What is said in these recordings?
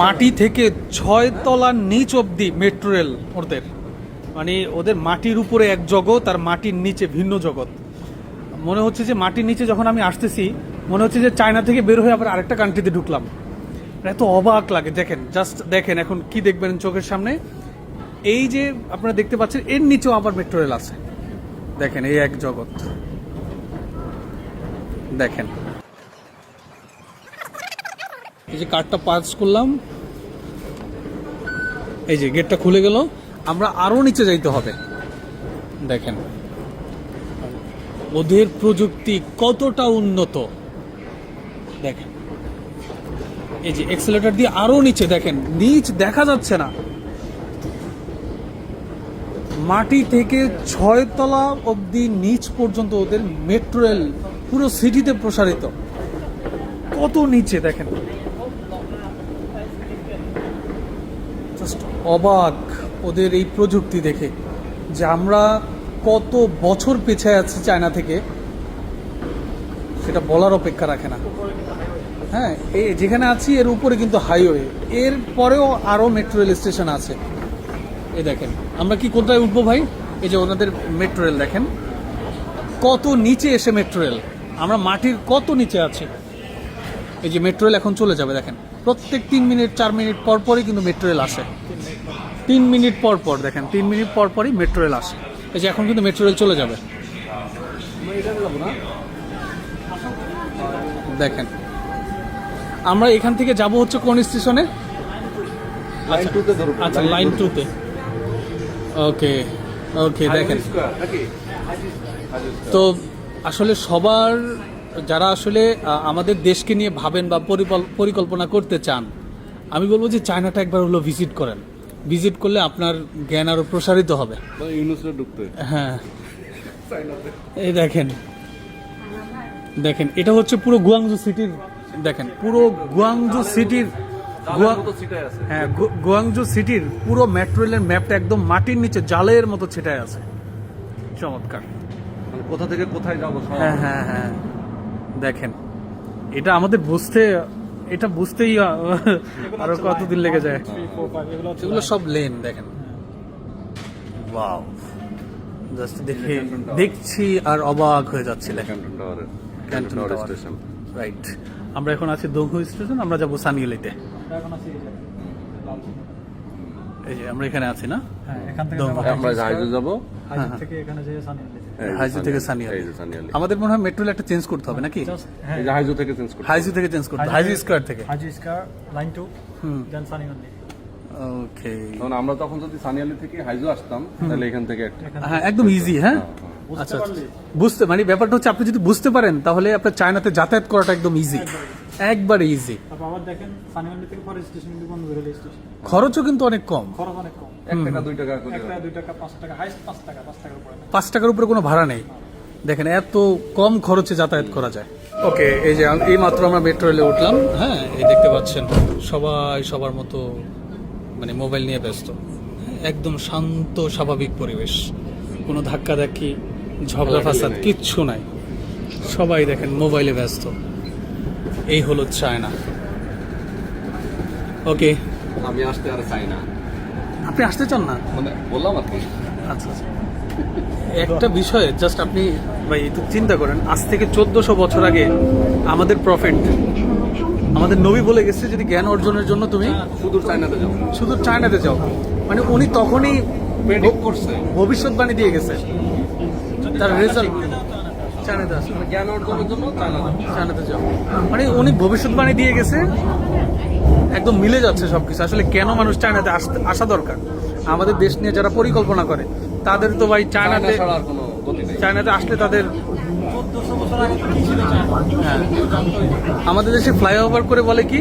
মাটি থেকে ছয় তলার নিচ অবধি মেট্রো রেল ওদের। মানে ওদের মাটির উপরে এক জগৎ আর মাটির নিচে ভিন্ন জগৎ। মনে হচ্ছে যে মাটির নিচে যখন আমি আসতেছি, মনে হচ্ছে যে চায়না থেকে বের হয়ে আবার আরেকটা কান্ট্রিতে ঢুকলাম। মানে এত অবাক লাগে, দেখেন জাস্ট দেখেন এখন কি দেখবেন চোখের সামনে। এই যে আপনারা দেখতে পাচ্ছেন, এর নিচেও আবার মেট্রো রেল আছে। দেখেন, এই এক জগৎ। দেখেন। এই যে কার্ডটা পাস করলাম। এই যে গেটটা খুলে গেল। আমরা আরও নিচে যাইতে হবে। দেখেন। ওদের প্রযুক্তি কতটা উন্নত। দেখেন। এই যে এক্সেলেটর দিয়ে আরও নিচে দেখেন। নিচ দেখা যাচ্ছে না। মাটি থেকে ছয়তলা অবধি নিচ পর্যন্ত ওদের মেট্রো রেল পুরো সিটিতে প্রসারিত। কত নিচে দেখেন জাস্ট অবাক ওদের এই প্রযুক্তি দেখে যে আমরা কত বছর পেছায় আছি চায়না থেকে, সেটা বলার অপেক্ষা রাখে না। হ্যাঁ এই যেখানে আছি, এর উপরে কিন্তু হাইওয়ে এর পরেও আরও মেট্রো রেল স্টেশন আছে। এ দেখেন, আমরা কি কোথায় উঠবো ভাই? এই যে ওনাদের মেট্রো রেল দেখেন। কত নিচে এসে মেট্রো রেল আমরা মাটির কত নিচে আছি। এই যে মেট্রো রেল এখন চলে যাবে, দেখেন। প্রত্যেক তিন মিনিট, চার মিনিট পর পরই কিন্তু মেট্রো রেল আসে। তিন মিনিট পর পর দেখেন তিন মিনিট পর পরই মেট্রো রেল আসে। এই যে এখন কিন্তু মেট্রো রেল চলে যাবে। দেখেন আমরা এখান থেকে যাব হচ্ছে কোন স্টেশনে? আচ্ছা লাইন টুতে ওকে ওকে দেখেন। তো আসলে সবার যারা আসলে আমাদের দেশকে নিয়ে ভাবেন বা পরিকল- পরিকল্পনা করতে চান আমি বলব যে চায়নাটা একবার হলো ভিজিট করেন। ভিজিট করলে আপনার জ্ঞান আরও প্রসারিত হবে। হ্যাঁ। এই দেখেন। দেখেন এটা হচ্ছে পুরো গুয়াংজু সিটির দেখেন পুরো গুয়াংজু সিটির হ্যাঁ গুয়াংজু সিটির পুরো মেট্রো রেলের ম্যাপটা একদম মাটির নিচে জালের মতো ছেটায় আছে। চমৎকার। মানে কোথা থেকে কোথায় যাব হ্যাঁ হ্যাঁ হ্যাঁ। দেখেন এটা আমাদের বুঝতে এটা বুঝতেই আরও কতদিন লেগে যায়। এগুলো সব লেন দেখেন। ওয়াও জাস্ট দেখে দেখছি আর অবাক হয়ে। স্টেশন রাইট আমরা এখন আছি দৌঘ স্টেশন আমরা যাব সানিয়েলিতে এই যে আমরা এখানে আছি না? হ্যাঁ এখান থেকে যাব আমরা জাহাজে যাব। থেকে এখানে যেয়ে যে হাইজু থেকে আমাদের মনে হয় মেট্রো একটা চেঞ্জ করতে হবে নাকি? হ্যাঁ। হাইজু থেকে চেঞ্জ করতে হাইজু থেকে চেঞ্জ করতে হাইজু স্কোয়ার থেকে। স্কার লাইন টু দেন সানিয়ালি ওকে কারণ আমরা তখন যদি সানিয়ালি থেকে হাইজু আসতাম তাহলে এখান থেকে একটা হ্যাঁ একদম ইজি হ্যাঁ? আচ্ছা আচ্ছা। বুঝতে মানে ব্যাপারটা হচ্ছে আপনি যদি বুঝতে পারেন তাহলে আপনার চায়নাতে যাতায়াত করাটা একদম ইজি একবারে ইজি আবার দেখেন সানিয়ালি থেকে পরে স্টেশন কিন্তু বন্ধ রেল স্টেশন খরচও কিন্তু অনেক কম। খরচ অনেক কম। এক টাকা দুই টাকা করে। এক টাকা দুই টাকা পাঁচ টাকা হাইস্ট পাঁচ টাকা পাঁচ টাকার উপরে না পাঁচ টাকার উপরে কোনো ভাড়া নেই। দেখেন এত কম খরচে যাতায়াত করা যায়। ওকে এই যে এই মাত্র আমরা মেট্রো রেলে উঠলাম। হ্যাঁ এই দেখতে পাচ্ছেন সবাই সবার মতো মানে মোবাইল নিয়ে ব্যস্ত। একদম শান্ত স্বাভাবিক পরিবেশ। কোনো ধাক্কা ধাক্কি ঝগড়া ফাসাদ কিচ্ছু নাই। সবাই দেখেন মোবাইলে ব্যস্ত। এই হলো চায়না ওকে। আমি আসতে আর চাই না। আপনি আসতে চান না? মানে বললাম আর কি। আচ্ছা আচ্ছা। একটা বিষয়ে জাস্ট আপনি ভাই একটু চিন্তা করেন আজ থেকে চোদ্দশো বছর আগে আমাদের প্রফিট আমাদের নবী বলে গেছে যদি জ্ঞান অর্জনের জন্য তুমি সুদূর চায়নাতে যাও। শুধু চায়নাতে যাও। মানে উনি তখনই করছে। ভবিষ্যৎবাণী দিয়ে গেছে। তার রেজাল্ট চায়নাতে আসো জ্ঞান অর্জনের জন্য চায়নাতে যাও। মানে উনি ভবিষ্যৎবাণী দিয়ে গেছে। একদম মিলে যাচ্ছে সবকিছু। আসলে কেন মানুষ চায়নাতে আসতে আসা দরকার? আমাদের দেশ নিয়ে যারা পরিকল্পনা করে তাদের তো ভাই চায়নাতে চায়নাতে আসলে তাদের চোদ্দশো বছর আগে তো কি ছিল চায়না? হ্যাঁ। আমাদের দেশে ফ্লাইওভার করে বলে কি?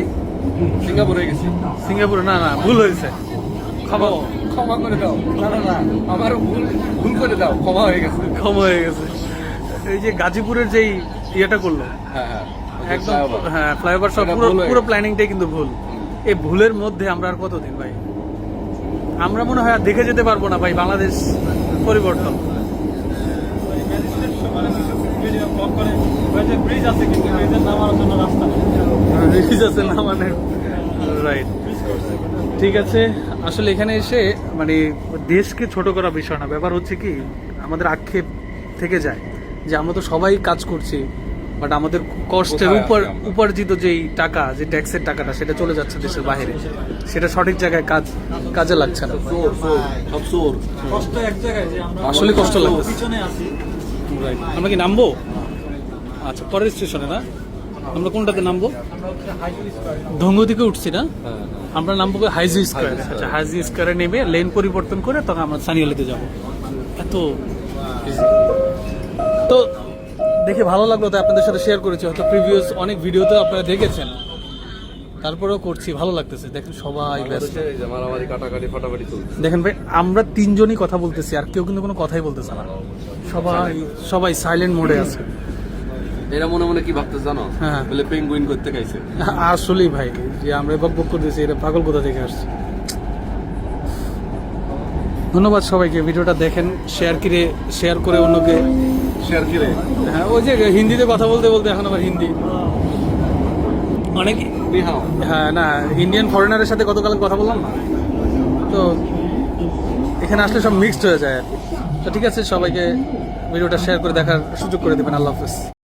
সিঙ্গাপুরে গেছি। সিঙ্গাপুর না না ভুল হয়েছে। ক্ষমা। ক্ষমা করে দাও। না না না আমার ভুল ভুল করে দাও। ক্ষমা হয়ে গেছে। ক্ষমা হয়ে গেছে। এই যে গাজীপুরের যেই ইয়েটা করল হ্যাঁ হ্যাঁ একদম হ্যাঁ ফ্লাইওভার সব পুরো পুরো প্ল্যানিংটাই কিন্তু ভুল। এই ভুলের মধ্যে আমরা আর কতদিন ভাই? আমরা মনে হয় আর দেখে যেতে পারব না ভাই, বাংলাদেশ পরিবর্তন। ব্রিজ আছে কিন্তু ব্রিজের নামার জন্য রাস্তা আছে রাইট ঠিক আছে, আসলে এখানে এসে মানে দেশকে ছোট করা বিষয় না, ব্যাপার হচ্ছে কি, আমাদের আক্ষেপ থেকে যায় যে আমরা তো সবাই কাজ করছি। বাট আমাদের কষ্টের উপর আমরা? উপার্জিত যেই টাকা যে ট্যাক্সের টাকাটা সেটা চলে যাচ্ছে দেশের বাইরে। সেটা সঠিক জায়গায় কাজ কাজে লাগছে না। চোর চোর সব চোর। কষ্ট এক জায়গায় যে আমরা আসলে কষ্ট লাগতেছে। আমরা কি নামবো? আচ্ছা পরের স্টেশনে না? আমরা কোনটাতে নামবো? ধঙ্গ থেকে উঠছি না? হ্যাঁ আমরা নামবো হাইজি স্কোয়ার হাইজি স্কয়ার। আচ্ছা হাইজি স্কোয়ারে নেমে লেন পরিবর্তন করে তখন আমরা সানিয়ালিতে যাব। এত তো দেখে ভালো লাগল তাই আপনাদের সাথে শেয়ার করেছি। হয়তো প্রিভিয়াস অনেক ভিডিওতে আপনারা দেখেছেন। তারপরেও করছি ভালো লাগতেছে। দেখেন সবাই ব্যস্ত। দেখেন ভাই আমরা তিনজনই কথা বলতেছি আর কেউ কিন্তু কোনো কথাই বলতেছে না। সবাই সবাই সাইলেন্ট মোডে আছে। এরা মনে মনে কি ভাবতে জানো? হ্যাঁ। বলে পেঙ্গুইন করতে খাইছে। আসলেই ভাই যে আমরা বক বক করতেছি এটা পাগল কোথা থেকে আসছে? ধন্যবাদ সবাইকে ভিডিওটা দেখেন শেয়ার করে শেয়ার করে অন্যকে শেয়ার কিরে হ্যাঁ ওই যে হিন্দিতে কথা বলতে বলতে এখন আবার হিন্দি। অনেক? হ্যাঁ না ইন্ডিয়ান ফরেনারের সাথে গতকাল কথা বললাম না। তো এখানে আসলে সব মিক্সড হয়ে যায়। আর কি তো ঠিক আছে সবাইকে ভিডিওটা শেয়ার করে দেখার সুযোগ করে দেবেন আল্লাহ হাফেজ।